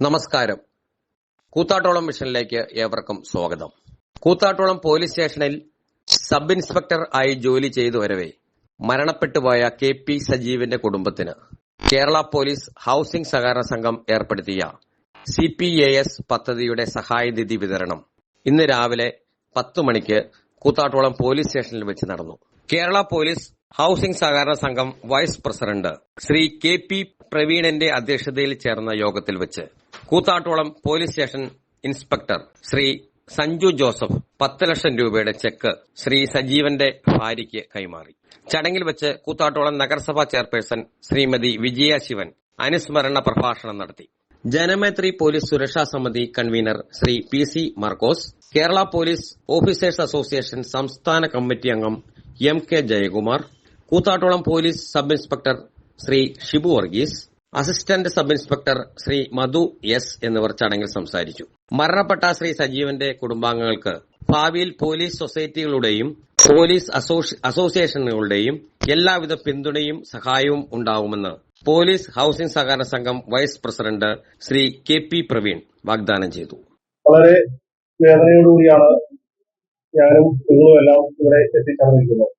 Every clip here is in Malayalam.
നമസ്കാരം. കൂത്താട്ടോളം മിഷനിലേക്ക് ഏവർക്കും സ്വാഗതം. കൂത്താട്ടോളം പോലീസ് സ്റ്റേഷനിൽ സബ് ഇൻസ്പെക്ടർ ആയി ജോലി ചെയ്തു വരവേ മരണപ്പെട്ടുപോയ കെ പി സജീവിന്റെ കുടുംബത്തിന് കേരള പോലീസ് ഹൌസിംഗ് സഹകരണ സംഘം ഏർപ്പെടുത്തിയ സി പി എ എസ് പദ്ധതിയുടെ സഹായനിധി വിതരണം ഇന്ന് രാവിലെ പത്ത് മണിക്ക് കൂത്താട്ടോളം പോലീസ് സ്റ്റേഷനിൽ വെച്ച് നടന്നു. കേരള പോലീസ് ഹൌസിംഗ് സഹകരണ സംഘം vice president Shri K P പ്രവീണന്റെ അധ്യക്ഷതയിൽ ചേർന്ന യോഗത്തിൽ വെച്ച് Koothattukulam police station inspector Shri Sanju Joseph പത്ത് ലക്ഷം രൂപയുടെ ചെക്ക് ശ്രീ സജീവന്റെ ഭാര്യയ്ക്ക് കൈമാറി. ചടങ്ങിൽ വെച്ച് കൂത്താട്ടോളം നഗരസഭാ ചെയർപേഴ്സൺ ശ്രീമതി വിജയ ശിവൻ അനുസ്മരണ പ്രഭാഷണം നടത്തി. ജനമൈത്രി പോലീസ് സുരക്ഷാ സമിതി convener Shri P C Markose Kerala police officers association സംസ്ഥാന കമ്മിറ്റി അംഗം M K Jayakumar Koothattukulam police sub inspector Shri Shibu Varghese assistant sub inspector Shri Madhu S എന്നിവർ ചടങ്ങിൽ സംസാരിച്ചു. മരണപ്പെട്ട ശ്രീ സജീവന്റെ കുടുംബാംഗങ്ങൾക്ക് ഭാവിയിൽ പോലീസ് സൊസൈറ്റികളുടെയും പോലീസ് അസോസിയേഷനുകളുടെയും എല്ലാവിധ പിന്തുണയും സഹായവും ഉണ്ടാവുമെന്ന് പോലീസ് ഹൌസിംഗ് സഹകരണ സംഘം vice president Shri K P Praveen വാഗ്ദാനം ചെയ്തു. വളരെ വേദനയോടുകൂടിയാണ് ഞാനും നിങ്ങളും എല്ലാം ഇവിടെ എത്തിച്ചേർന്നിരിക്കുന്നത്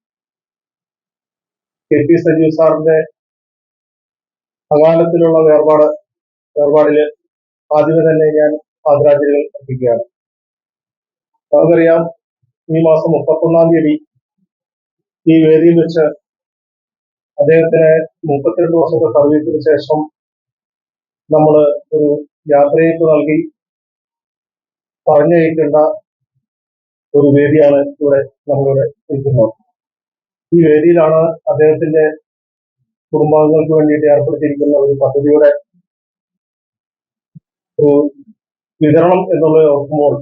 കെ പി സജീവ് സാറിന്റെ അകാലത്തിലുള്ള വേർപാട് വേർപാടിൽ ആദ്യമേ തന്നെ ഞാൻ ആദരാഞ്ജലികൾ അർപ്പിക്കുകയാണ്. നമുക്കറിയാം ഈ മാസം മുപ്പത്തൊന്നാം തീയതി ഈ വേദിയിൽ വെച്ച് അദ്ദേഹത്തിന് മുപ്പത്തിരണ്ട് വർഷത്തെ സർവീസിന് ശേഷം നമ്മൾ ഒരു യാത്രയയപ്പ് നൽകി പറഞ്ഞയക്കേണ്ട ഒരു വേദിയാണ് ഇവിടെ നമ്മളിവിടെ നിൽക്കുന്നത്. ഈ വേദിയിലാണ് അദ്ദേഹത്തിന്റെ കുടുംബാംഗങ്ങൾക്ക് വേണ്ടിയിട്ട് ഏർപ്പെടുത്തിയിരിക്കുന്ന ഒരു പദ്ധതിയുടെ ഒരു വിതരണം എന്നുള്ളത് ഓർക്കുമ്പോൾ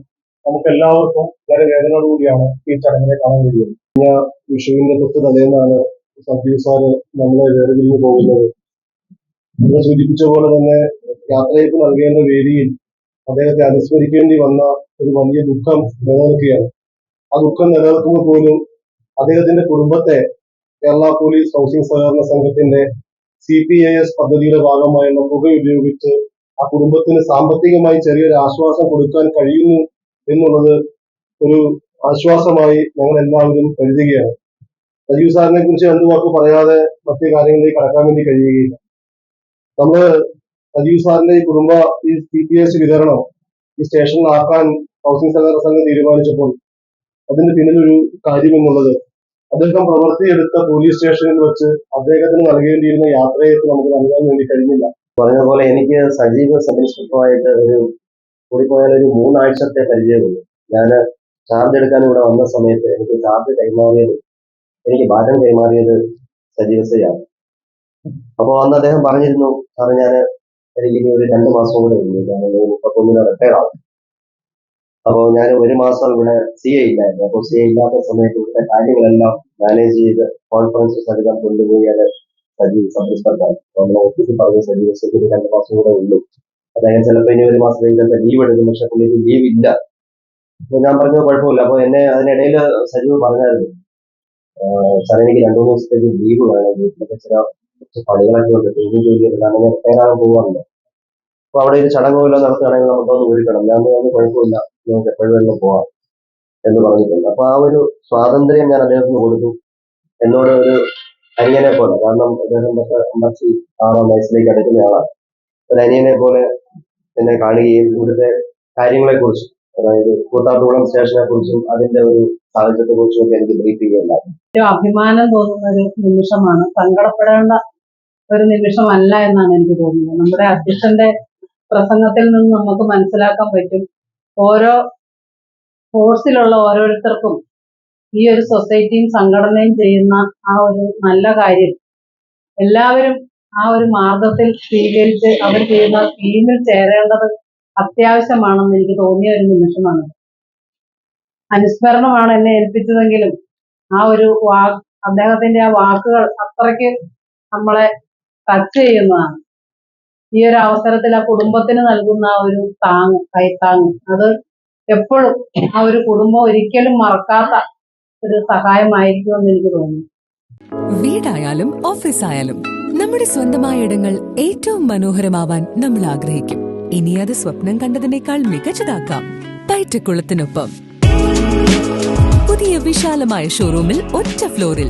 നമുക്ക് എല്ലാവർക്കും വളരെ വേദനയോടുകൂടിയാണ് ഈ ചടങ്ങിനെ കാണാൻ കഴിയുന്നത്. കഴിഞ്ഞ വിഷുവിന്റെ തൊട്ട് തലേന്നാണ് സഞ്ജീവ് സാറ് നമ്മളെ വേർതിരിഞ്ഞു പോകുന്നത്. നിങ്ങൾ സൂചിപ്പിച്ച പോലെ തന്നെ യാത്രയ്ക്ക് നൽകേണ്ട വേദിയിൽ അദ്ദേഹത്തെ അനുസ്മരിക്കേണ്ടി വന്ന ഒരു വലിയ ദുഃഖം നിലനിൽക്കുകയാണ്. ആ ദുഃഖം നിലനിൽക്കുമ്പോൾ പോലും അദ്ദേഹത്തിന്റെ കുടുംബത്തെ കേരള പോലീസ് ഹൗസിംഗ് സഹകരണ സംഘത്തിന്റെ സി പി ഐ എസ് പദ്ധതിയുടെ ഭാഗമായുള്ള തുക ഉപയോഗിച്ച് ആ കുടുംബത്തിന് സാമ്പത്തികമായി ചെറിയൊരു ആശ്വാസം കൊടുക്കാൻ കഴിയുന്നു എന്നുള്ളത് ഒരു ആശ്വാസമായി ഞങ്ങൾ എല്ലാവരും കരുതുകയാണ്. സജീവ് സാറിനെ കുറിച്ച് രണ്ടു വാക്ക് പറയാതെ മറ്റു കാര്യങ്ങളിലേക്ക് കടക്കാൻ വേണ്ടി കഴിയുകയില്ല. നമ്മൾ സജീവ് സാറിന്റെ ഈ കുടുംബ ഈ സി പി എസ് വിതരണം ഈ സ്റ്റേഷനിലാക്കാൻ ഹൗസിംഗ് സഹകരണ സംഘം തീരുമാനിച്ചപ്പോൾ അതിന്റെ പിന്നിലൊരു കാര്യമെന്നുള്ളത് അദ്ദേഹം പ്രവർത്തിയെടുത്ത പോലീസ് സ്റ്റേഷനിൽ വെച്ച് അദ്ദേഹത്തിന് നൽകേണ്ടിയിരുന്ന യാത്രയയപ്പ് നമുക്ക് നൽകാൻ വേണ്ടി കഴിഞ്ഞില്ല. പറഞ്ഞ പോലെ എനിക്ക് സജീവ സബ് ഇൻസ്പെക്ടറുമായിട്ട് ഒരു കൂടിപ്പോയാൽ ഒരു മൂന്നാഴ്ചത്തെ പരിചയമുള്ളൂ ഞാൻ ചാർജ് എടുക്കാൻ ഇവിടെ വന്ന സമയത്ത് എനിക്ക് ചാർജ് കൈമാറിയത് എനിക്ക് ഭാരം കൈമാറിയത് സജീവ സയാണ് അപ്പോൾ അന്ന് അദ്ദേഹം പറഞ്ഞിരുന്നു സാറ് ഞാൻ എനിക്ക് ഒരു രണ്ട് മാസം കൂടെ ഉണ്ട് ഞാൻ മുപ്പത്തൊന്നിന് റിട്ടയർ ആവും അപ്പോൾ ഞാൻ ഒരു മാസം ഇവിടെ സി എ ഇല്ലായിരുന്നു. അപ്പോൾ സി എ ഇല്ലാത്ത സമയത്ത് ഇവിടുത്തെ കാര്യങ്ങളെല്ലാം മാനേജ് ചെയ്ത് കോൺഫറൻസസ് സഹിതം കൊണ്ടുപോയി അത് സജീവ് ഇൻസ്പെക്ടർ നമ്മുടെ ഓഫീസിൽ പറഞ്ഞ സജീവ് സെക്യൂരിറ്റി രണ്ട് മാസം കൂടെ ഉള്ളൂ. അദ്ദേഹം ചിലപ്പോൾ ഇനി ഒരു മാസം ഇതിന്റെ ലീവ് എടുക്കും. പക്ഷെ പുള്ളിക്ക് ലീവ് ഇല്ല. അപ്പോൾ ഞാൻ പറഞ്ഞ കുഴപ്പമില്ല. അപ്പൊ എന്നെ അതിനിടയിൽ സജീവ് പറഞ്ഞായിരുന്നു. സാർ എനിക്ക് രണ്ടു മൂന്ന് ദിവസത്തേക്ക് ലീവ് വേണം. വീട്ടിലൊക്കെ ചില കുറച്ച് പണികളൊക്കെ ഉണ്ട്. ടീമിൽ ജോലി എടുത്ത് അങ്ങനെ റിപ്പയർ ആകാൻ പോകാറുണ്ട് അപ്പൊ അവിടെ ഒരു ചടങ്ങ് നടത്തുകയാണെങ്കിൽ നടത്തുകയാണെങ്കിൽ നമുക്കൊന്ന് ഒരുക്കണം ഞാൻ കുഴപ്പമില്ല. നമുക്ക് എപ്പോഴും പോവാം എന്ന് പറഞ്ഞിട്ടുണ്ട്. അപ്പൊ ആ ഒരു സ്വാതന്ത്ര്യം ഞാൻ അദ്ദേഹത്തിന് കൊടുത്തു. എന്നോട് ഒരു അനിയനെ പോലെ കാരണം അദ്ദേഹം അമ്മച്ചി ആറാം വയസ്സിലേക്ക് അടുക്കുന്നയാളാണ്. ഒരു അനിയനെ പോലെ എന്നെ കാണുകയും ഇവിടുത്തെ കാര്യങ്ങളെ കുറിച്ചും അതായത് കൂത്താട്ടുകുളം സ്റ്റേഷനെ കുറിച്ചും അതിന്റെ ഒരു സാഹചര്യത്തെ കുറിച്ചും ഒക്കെ എനിക്ക് ബ്രീഫ് ചെയ്യുന്നുണ്ടായിരുന്നു ഏറ്റവും അഭിമാനം തോന്നുന്ന ഒരു നിമിഷമാണ്. സങ്കടപ്പെടേണ്ട ഒരു നിമിഷമല്ല എന്നാണ് എനിക്ക് തോന്നുന്നത്. നമ്മുടെ അധ്യക്ഷന്റെ പ്രസംഗത്തിൽ നിന്ന് നമുക്ക് മനസ്സിലാക്കാൻ പറ്റും. ഓരോ ഫോഴ്സിലുള്ള ഓരോരുത്തർക്കും ഈ ഒരു സൊസൈറ്റിയും സംഘടനയും ചെയ്യുന്ന ആ ഒരു നല്ല കാര്യം. എല്ലാവരും ആ ഒരു മാർഗത്തിൽ സ്വീകരിച്ച് അവർ ചെയ്യുന്ന ടീമിൽ ചേരേണ്ടത് അത്യാവശ്യമാണെന്ന് എനിക്ക് തോന്നിയ ഒരു നിമിഷമാണ്. അനുസ്മരണമാണ് എന്നെ ഏൽപ്പിച്ചതെങ്കിലും ആ ഒരു വാ അദ്ദേഹത്തിന്റെ ആ വാക്കുകൾ അത്രയ്ക്ക് നമ്മളെ ടച്ച് ചെയ്യുന്നതാണ്. ഈ ഒരു അവസരത്തിൽ ആ കുടുംബത്തിന് നൽകുന്ന ആ ഒരു താങ് കൈത്താങ് അത് എപ്പോഴും ആ ഒരു കുടുംബം ഒരിക്കലും മറക്കാത്ത ഒരു സഹായമായിരിക്കുമെന്ന് എനിക്ക് തോന്നുന്നു. വീടായാലും ഓഫീസ് ആയാലും നമ്മുടെ സ്വന്തമായ ഇടങ്ങൾ ഏറ്റവും മനോഹരമാവാൻ നമ്മൾ ആഗ്രഹിക്കും. ഇനി അത് സ്വപ്നം കണ്ടതിനേക്കാൾ മികച്ചതാക്കാം പൈറ്റക്കുളത്തിനൊപ്പം. പുതിയ വിശാലമായ ഷോറൂമിൽ ഒറ്റ ഫ്ലോറിൽ